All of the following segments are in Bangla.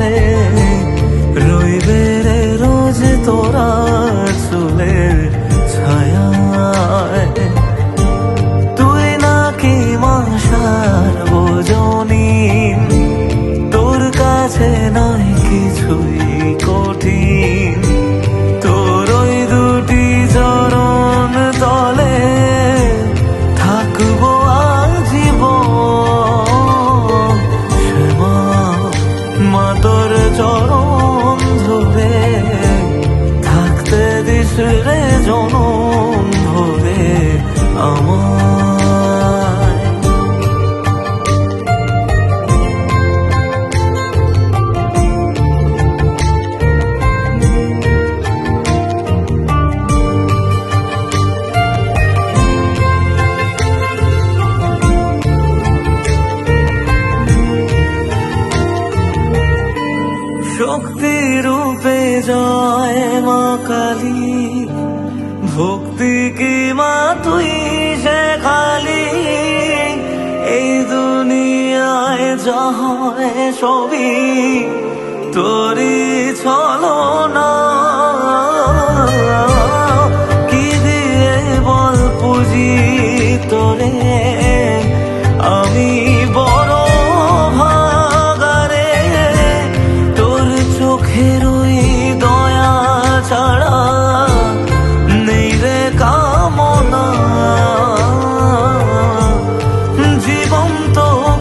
ছেলে রইবে রে রোজ তোরা রে জনম ধরে আমায় শক্তি রূপে জয় মা কালী। ভক্তি কি মা তুই সে খালি? এই দুনিয়ায় জয় সবি তোরি ছলো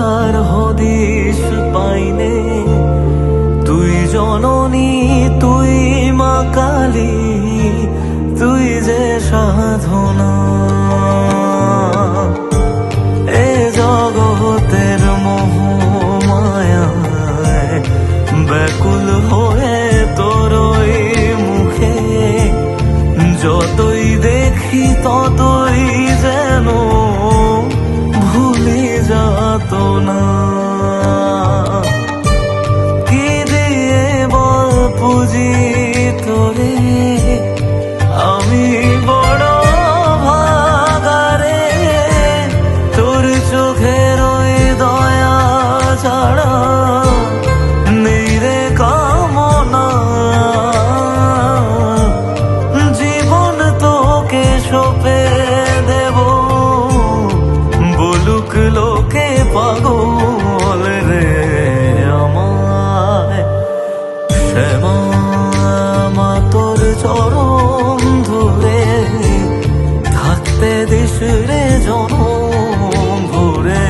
ছায়ার হদিস পাইনে। তুই জননী, তুই মা কালী, তুই যে সাধনা। এ জগতের মোহ মায়ায় ব্যাকুল হয়ে তোর ওই মুখে। যতই দেখি ততই না। কি দিয়ে বল পুজি চরণ ধরে থাকতে দিস রে জনম ভরে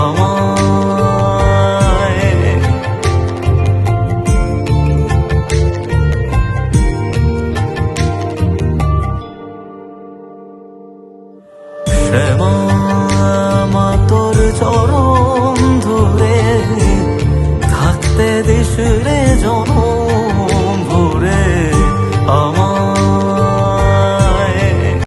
আমায়। চরণ ধরে থাকতে দিস রে জনম